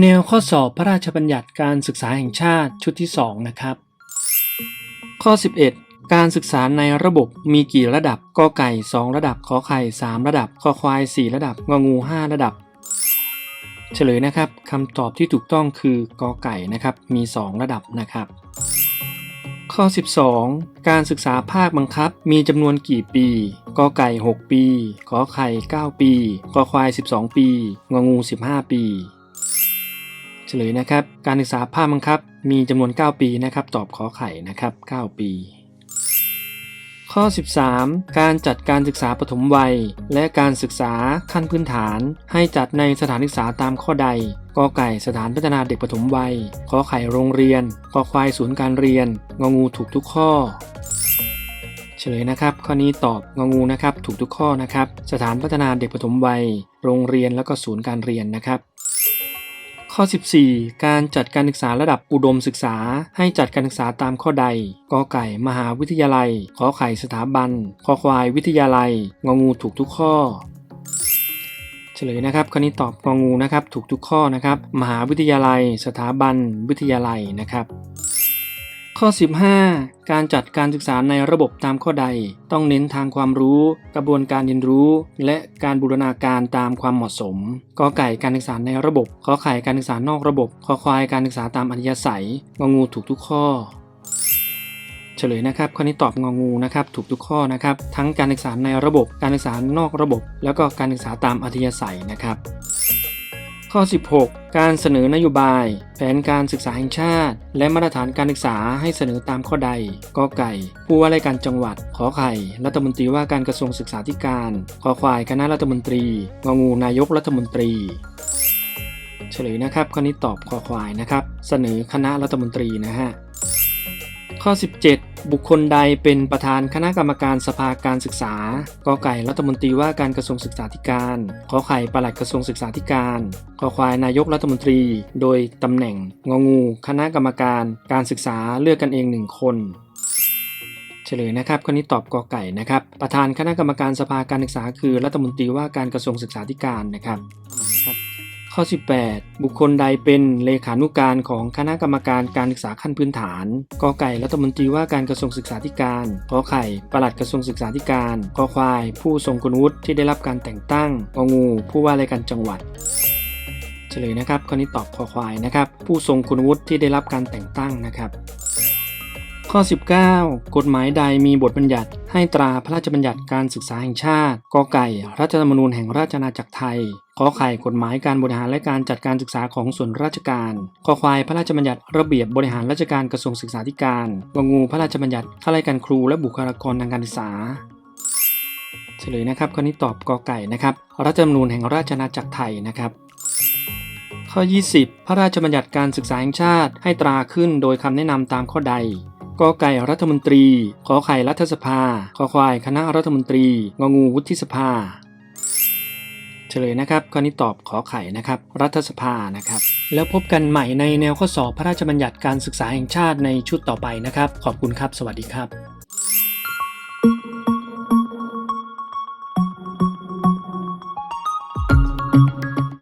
แนวข้อสอบพระราชบัญญัติการศึกษาแห่งชาติชุดที่ 2 นะครับ ข้อ 11 การศึกษาในระบบมีกี่ระดับกอไก่ 2 ระดับขอไข่ 3 ระดับคอควาย 4 ระดับงองู 5 ระดับ เฉลยนะครับคำตอบที่ถูกต้องคือกอไก่นะครับมี 2 ระดับนะครับ ข้อ 12 การศึกษาภาคบังคับมีจำนวนกี่ปีกอไก่ 6 ปีขอไข่ 9 ปีคอควาย 12 ปีงองู 15 ปี เฉลยนะครับ การศึกษาภาคบังคับมีจำนวน 9 ปีนะครับ ตอบขอไข่นะครับ 9 ปี ข้อ 13 การจัดการศึกษาปฐมวัย และการศึกษาขั้นพื้นฐาน ให้จัดในสถานศึกษาตามข้อใดกอไก่สถานพัฒนาเด็กปฐมวัยขอไข่โรงเรียนคอควายศูนย์การเรียน งองูถูกทุกข้อเฉลยนะครับ ข้อนี้ตอบงองูนะครับ ถูกทุกข้อนะครับ สถานพัฒนาเด็กปฐมวัย โรงเรียนแล้วก็ศูนย์การเรียนนะครับ ข้อ 14 การจัดการศึกษาระดับอุดมศึกษา ให้จัดการศึกษาตามข้อใดกอไก่มหาวิทยาลัยขอไข่สถาบันคอควายวิทยาลัย งองูถูกทุกข้อเฉลยนะครับข้อนี้ตอบงองูนะครับถูกทุกข้อนะครับ มหาวิทยาลัย สถาบันวิทยาลัยนะครับ ข้อ 15 การจัดการศึกษาในระบบตามข้อใด ต้องเน้นทางความรู้ กระบวนการเรียนรู้ และการบูรณาการตามความเหมาะสมกอไก่การศึกษาในระบบขอไข่การศึกษานอกระบบคอควายการศึกษาตามอัธยาศัยงงูถูกทุกข้อเฉลยนะครับข้อนี้ตอบงองูนะครับถูกทุกข้อนะครับ ทั้งการศึกษาในระบบการศึกษานอกระบบ แล้วก็การศึกษาตามอัธยาศัยนะครับ ข้อ 16 การเสนอนโยบาย แผนการศึกษาแห่งชาติ และมาตรฐานการศึกษาให้เสนอตามข้อใดกอไก่ ผู้ว่าราชการจังหวัด ขอไข่ รัฐมนตรีว่าการกระทรวงศึกษาธิการขอควายคณะรัฐมนตรีงองูนายกรัฐมนตรีเฉลยนะครับข้อนี้ตอบคอควายนะครับ เสนอคณะรัฐมนตรีนะฮะ ข้อ 17 บุคคลใดเป็นประธานคณะกรรมการสภาการศึกษากอไก่รัฐมนตรีว่าการกระทรวงศึกษาธิการขอไข่ปลัดกระทรวงศึกษาธิการขอควายนายกรัฐมนตรี โดยตำแหน่งงองู คณะกรรมการการศึกษาเลือกกันเองหนึ่งคนเฉลยนะครับข้อนี้ตอบกอไก่นะครับ ประธานคณะกรรมการสภาการศึกษาคือรัฐมนตรีว่าการกระทรวงศึกษาธิการนะครับนะครับ ข้อ 18 บุคคลใดเป็นเลขานุการของคณะกรรมการการศึกษาขั้นพื้นฐานกอไก่รัฐมนตรีว่าการกระทรวงศึกษาธิการขอไข่ปลัดกระทรวงศึกษาธิการขอควาย ผู้ทรงคุณวุฒิที่ได้รับการแต่งตั้งงองู ผู้ว่าราชการจังหวัดเฉลยนะครับข้อนี้ตอบคอควายนะครับ ผู้ทรงคุณวุฒิที่ได้รับการแต่งตั้งนะครับ ข้อ 19 กฎหมายใดมีบทบัญญัติ ให้ตราพระราชบัญญัติการศึกษาแห่งชาติกอไก่ รัฐธรรมนูญแห่งราชอาณาจักรไทยขอไข่กฎหมายการบริหารและการจัดการศึกษาของส่วนราชการขอควายพระราชบัญญัติระเบียบบริหารราชการกระทรวงศึกษาธิการงงูพระราชบัญญัติข้าราชการครูและบุคลากรทางการศึกษาเฉลยนะครับข้อนี้ตอบกอไก่นะครับรัฐธรรมนูญแห่งราชอาณาจักรไทยนะครับข้อ 20 พระราชบัญญัติการศึกษาแห่งชาติให้ตราขึ้นโดยคำแนะนำตามข้อใด กอไก่รัฐมนตรี ขอไข่รัฐสภา ขอควายคณะรัฐมนตรี งองูวุฒิสภา เฉลยนะครับข้อนี้ตอบขอไข่นะครับ รัฐสภานะครับ แล้วพบกันใหม่ในแนวข้อสอบพระราชบัญญัติการศึกษาแห่งชาติในชุดต่อไปนะครับ ขอบคุณครับ สวัสดีครับ